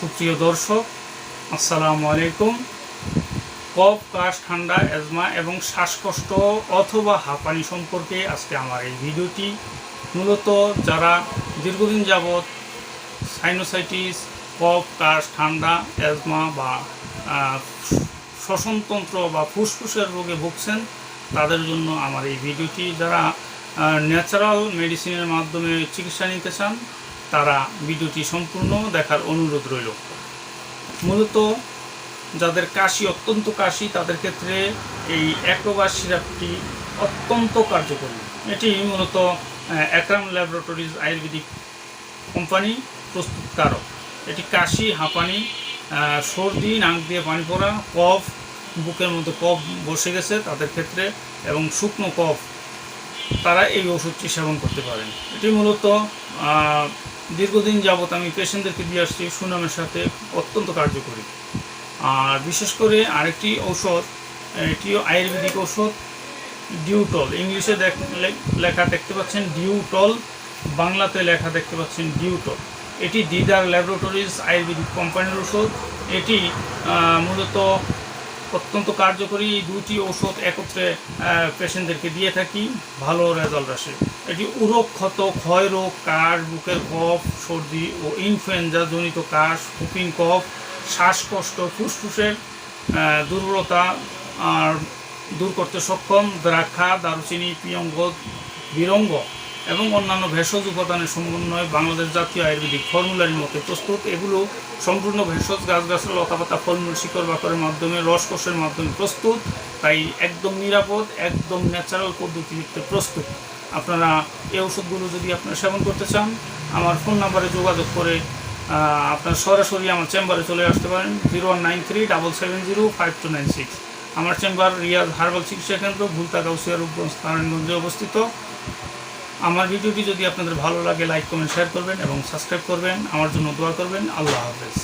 সুপ্রিয় দর্শক, আসসালামু আলাইকুম। কফ, কাশ, ঠান্ডা অ্যাজমা এবং শ্বাসকষ্ট অথবা হাঁপানি সম্পর্কে আজকে আমার এই ভিডিওটি। মূলত যারা দীর্ঘদিন যাবৎ সাইনোসাইটিস কফ, কাশ, ঠান্ডা অ্যাজমা বা শ্বসনতন্ত্র বা ফুসফুসের রোগে ভুগছেন, তাদের জন্য আমার এই ভিডিওটি। যারা ন্যাচারাল মেডিসিনের মাধ্যমে চিকিৎসা নিতে চান তারা ভিডিওটি সম্পূর্ণ দেখার অনুরোধ রইল। মূলত যাদের কাশি অত্যন্ত কাশি, তাদের ক্ষেত্রে এই অ্যাক্রোবাস সিরাপটি অত্যন্ত কার্যকরী। এটি মূলত অ্যাক্রাম ল্যাবরেটরিজ আয়ুর্বেদিক কোম্পানি প্রস্তুতকারক। এটি কাশি, হাঁপানি সর্দি, নাক দিয়ে পানি পড়া, কফ, বুকের মধ্যে কফ বসে গেছে তাদের ক্ষেত্রে এবং শুকনো কফ, তারা এই ওষুধটি সেবন করতে পারেন। এটি মূলত দীর্ঘদিন যাবৎ আমি পেশেন্টদেরকে দিয়ে আসছি সুনামের সাথে অত্যন্ত কার্যকরী। আর বিশেষ করে আরেকটি ঔষধ, এটিও আয়ুর্বেদিক ঔষধ, ডিউটল। ইংলিশে লেখা দেখতে পাচ্ছেন ডিউটল, বাংলাতে লেখা দেখতে পাচ্ছেন ডিউটল। এটি দিদার ল্যাবরেটরিজ আয়ুর্বেদিক কোম্পানির ওষুধ এটি মূলত অত্যন্ত কার্যকরী দুটি ওষুধ একত্রে পেশেন্টদেরকে দিয়ে থাকি। ভালো রেজাল্ট আসে। এটি উরোগ ক্ষত, ক্ষয় রোগ কাশ বুকের কফ, সর্দি ও ইনফ্লুয়েঞ্জা জনিত কাশ, হুপিং কফ, শ্বাসকষ্ট, ফুসফুসের দুর্বলতা, আর দূর করতে সক্ষম দ্রাক্ষা, দারুচিনি, পিয়ঙ্গ, বিরঙ্গ। এবং অন্যান্য ভেষজ উপাদানের সমন্বয়ে বাংলাদেশ জাতীয় আয়ুর্বেদিক ফর্মুলারির মতে প্রস্তুত। এগুলো সম্পূর্ণ ভেষজ গাছগাছালি লতাপাতা, ফলমূল, শিকড় বাকরের মাধ্যমে, রসকোষের মাধ্যমে প্রস্তুত। তাই একদম নিরাপদ, একদম ন্যাচারাল পদ্ধতিতে প্রস্তুত। আপনারা এই ওষুধগুলো যদি আপনারা সেবন করতে চান, আমার ফোন নাম্বারে যোগাযোগ করে আপনার সরাসরি আমার চেম্বারে চলে আসতে পারেন, zero one nine three, double seven zero, five two nine six. আমার চেম্বার রিয়াজ হার্বাল চিকিৎসা কেন্দ্র, ভুলতা গাউসিয়া রূপগঞ্জ, নারায়ণগঞ্জে অবস্থিত। আমার ভিডিওটি যদি আপনাদের ভালো লাগে লাইক কমেন্ট শেয়ার করবেন এবং সাবস্ক্রাইব করবেন। আমার জন্য দোয়া করবেন। আল্লাহ হাফেজ।